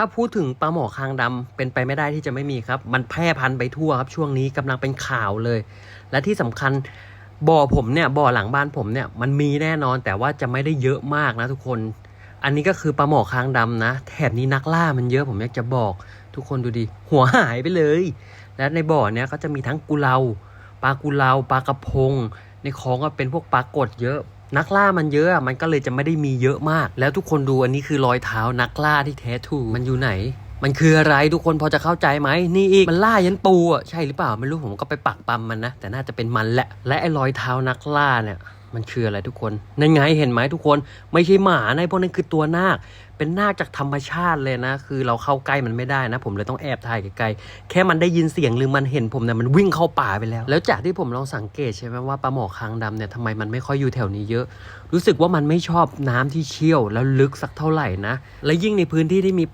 ถ้าพูดถึงปลาหมอคางดำเป็นไปไม่ได้ที่จะไม่มีครับ มันแพร่พันธุ์ไปทั่วครับ ช่วงนี้กำลังเป็นข่าวเลย และที่สำคัญบ่อผมเนี่ยบ่อหลังบ้านผมเนี่ยมันมีแน่นอนแต่ว่าจะไม่ได้เยอะมากนะทุกคน อันนี้ก็คือปลาหมอคางดำนะแถบนี้นักล่ามันเยอะผมอยากจะบอก ทุกคนดูดิหัวหายไปเลย และในบ่อเนี้ยก็จะมีทั้งกุเลาปลากุเลาปลากระพง ในคลองก็เป็นพวกปลากดเยอะ นักล่ามันเยอะอะมันก็เลยจะไม่ได้มีเยอะมาก แล้วทุกคนดูอันนี้คือรอยเท้านักล่าที่แท้ถูมันอยู่ไหน มันคืออะไรทุกคนพอจะเข้าใจไหมนี่อีกมันล่ายันปูอะใช่หรือเปล่าไม่รู้ผมก็ไปปักปั๊มมันนะแต่น่าจะเป็นมันแหละและไอ้รอยเท้านักล่าเนี่ย มันคืออะไรทุกคนนั่นไงเห็นไหมทุกคน ไม่ใช่หมาในะพวกนั้นคือตัวนาค เป็นนาคจากธรรมชาติเลยนะ คือเราเข้าใกล้มันไม่ได้นะ ผมเลยต้องแอบถ่ายไกลๆแค่มันได้ยินเสียงหรือมันเห็นผมเนี่ยมันวิ่งเข้าป่าไปแล้ว แล้วจากที่ผมลองสังเกตใช่ไหมว่าปลาหมอคางดำเนี่ยทำไมมันไม่ค่อยอยู่แถวนี้เยอะ รู้สึกว่ามันไม่ชอบน้ำที่เชี่ยวแล้วลึกสักเท่าไหร่นะ และยิ่งในพื้นที่ที่มี